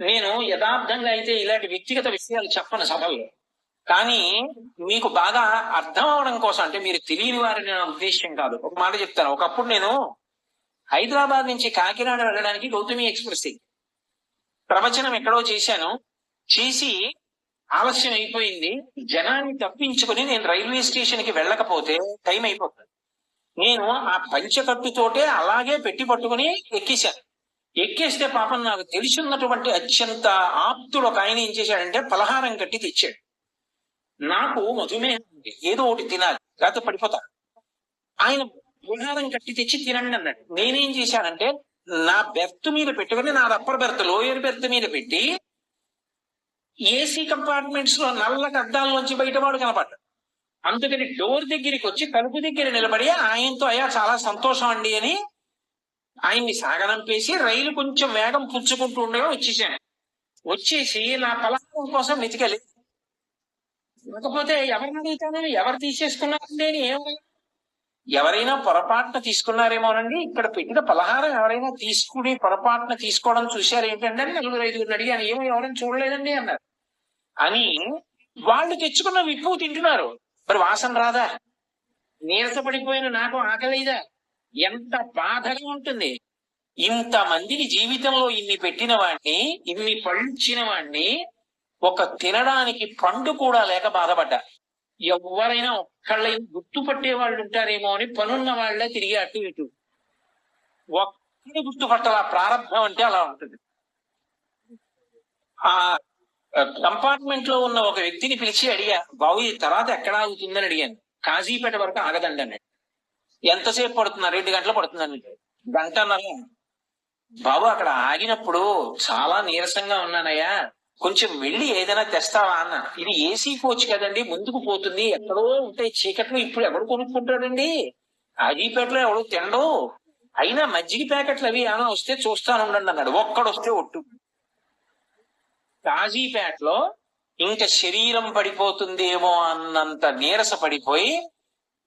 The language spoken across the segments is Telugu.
నేను యథార్థంగా అయితే ఇలాంటి వ్యక్తిగత విషయాలు చెప్పను సభల్లో. కానీ మీకు బాగా అర్థం అవడం కోసం అంటే మీరు తెలియని వారిని నా ఉద్దేశ్యం కాదు. ఒక మాట చెప్తాను. ఒకప్పుడు నేను హైదరాబాద్ నుంచి కాకినాడ వెళ్ళడానికి గౌతమి ఎక్స్ప్రెస్ ప్రవచనం ఎక్కడో చేశాను. చేసి ఆలస్యం అయిపోయింది. జనాన్ని తప్పించుకొని నేను రైల్వే స్టేషన్కి వెళ్ళకపోతే టైం అయిపోతుంది. నేను ఆ పంచకట్టుతోటే అలాగే పెట్టి పట్టుకుని ఎక్కేశాను. ఎక్కేస్తే పాపం నాకు తెలిసి ఉన్నటువంటి అత్యంత ఆప్తుడు ఒక ఆయన ఏం చేశాడంటే పలహారం కట్టి తెచ్చాడు. నాకు మధుమేహం ఉంది. ఏదో ఒకటి తినాలి. లేకపోతే పడిపోతా. ఆయన పలహారం కట్టి తెచ్చి తినండి అన్నాడు. నేనేం చేశానంటే నా బెర్త్ మీద పెట్టుకుని నా అప్పర్ బెర్త్ లోయర్ బెర్త్ మీద పెట్టి ఏసీ కంపార్ట్మెంట్స్లో నల్ల అద్దాల్లోంచి బయటవాడు కనపడ్డాడు. అందుకని డోర్ దగ్గరికి వచ్చి తలుపు దగ్గర నిలబడి ఆయనతో అయ్యా చాలా సంతోషం అండి అని ఆయన్ని సాగనంపేసి రైలు కొంచెం వేగం పుచ్చుకుంటూ ఉండగా వచ్చేసాను. వచ్చేసి నా పలహారం కోసం వెతికలేదు లేకపోతే ఎవరిని అడుగుతాను? ఎవరు తీసేసుకున్నారండి? అని ఏం? ఎవరైనా పొరపాటున తీసుకున్నారేమోనండి. ఇక్కడ పెట్టిన పలహారం ఎవరైనా తీసుకుని పొరపాటున తీసుకోవడం చూశారు ఏంటంటే నలుగురు ఐదుగురు అడిగాను. ఏమో ఎవరైనా చూడలేదండి అన్నారు. అని వాళ్ళు తెచ్చుకున్న విప్పు తింటున్నారు. మరి వాసన రాదా? నీరసపడిపోయిన నాకు ఆకలేదా? ఎంత బాధగా ఉంటుంది. ఇంత మందిని జీవితంలో ఇన్ని పెట్టిన వాడిని ఇన్ని పళ్ళు వాణ్ణి వాడిని ఒక తినడానికి పండు కూడా లేక బాధపడ్డా. ఎవరైనా ఒక్కళ్ళైనా గుర్తుపట్టే వాళ్ళు ఉంటారేమో అని పనున్న వాళ్ళే తిరిగి అటు ఇటు. ఒక్కడి గుర్తుపట్టాల ప్రారంభం అంటే అలా ఉంటుంది. ఆ కంపార్ట్మెంట్లో ఉన్న ఒక వ్యక్తిని పిలిచి అడిగా బాబు ఈ తర్వాత ఎక్కడ ఆగుతుందని అడిగాను. కాజీపేట వరకు ఆగదండి అన్నాడు. ఎంతసేపు పడుతున్నా రెండు గంటలు పడుతుందండి గంటన్నర. బాబు అక్కడ ఆగినప్పుడు చాలా నీరసంగా ఉన్నానయ్యా. కొంచెం వెళ్ళి ఏదైనా తెస్తావా అన్న. ఇది ఏసీ కోచ్ కదండి ముందుకు పోతుంది. ఎక్కడో ఉంటాయి చీకట్లు ఇప్పుడు ఎవడు కొనుక్కుంటాడండి అజీపేటలో ఎవడు తినడు. అయినా మజ్జిగ ప్యాకెట్లు అవి ఏమైనా వస్తే చూస్తాను ఉండండి అన్నాడు. ఒక్కడొస్తే ఒట్టు. కాజీపేటలో ఇంకా శరీరం పడిపోతుందేమో అన్నంత నీరస పడిపోయి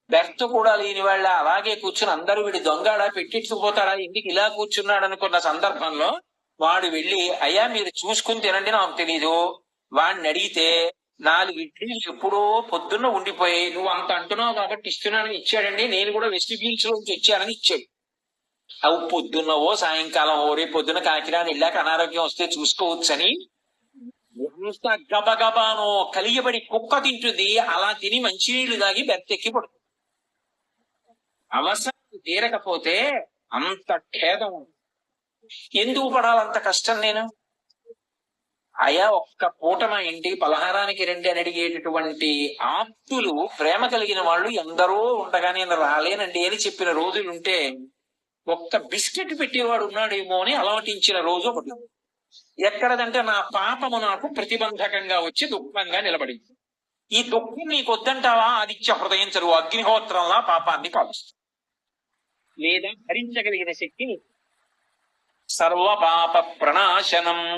బెర్త్ కూడా లేని వాళ్ళ అలాగే కూర్చుని అందరూ వీడి దొంగడా పెట్టించుకుపోతాడా ఇంటికి ఇలా కూర్చున్నాడు అనుకున్న సందర్భంలో వాడు వెళ్ళి అయ్యా మీరు చూసుకుని తినండి నాకు తెలీదు. వాడిని అడిగితే నాలుగు ఇడ్లీలు ఎప్పుడో పొద్దున్న ఉండిపోయి నువ్వు అంత అంటున్నావు కాబట్టి ఇస్తున్నానని ఇచ్చాడండి. నేను కూడా వెస్టిబ్యూల్స్ నుంచి వచ్చానని ఇచ్చాడు. అవి పొద్దున్నవో సాయంకాలం ఓ రేపు పొద్దున్న కాకినాడ వెళ్ళాక అనారోగ్యం వస్తే చూసుకోవచ్చని ఎంత గబగబానో కలియబడి కుక్క తింటుంది. అలా తిని మంచినీళ్ళు తాగి బెత్తెక్కి పడుతుంది అవసరం తీరకపోతే అంత ఖేదం ఎందుకు పడాలంత కష్టం నేను? అయా ఒక్క పూట మా ఇంటి పలహారానికి రండి అని అడిగేటటువంటి ఆప్తులు ప్రేమ కలిగిన వాళ్ళు ఎందరో ఉండగా నేను రాలేనండి అని చెప్పిన రోజులుంటే ఒక్క బిస్కెట్ పెట్టేవాడు ఉన్నాడేమో అని అలవాటించిన రోజు ఒకటి. ఎక్కడదంటే నా పాపము నాకు ప్రతిబంధకంగా వచ్చి దుఃఖంగా నిలబడింది. ఈ దుఃఖం నీకు వద్దంటావా ఆదిత్య హృదయం చదువు అగ్నిహోత్రంలా పాపాన్ని కాలుస్తుంది లేదా భరించగలిగిన శక్తిని. సర్వ పాప ప్రణాశనం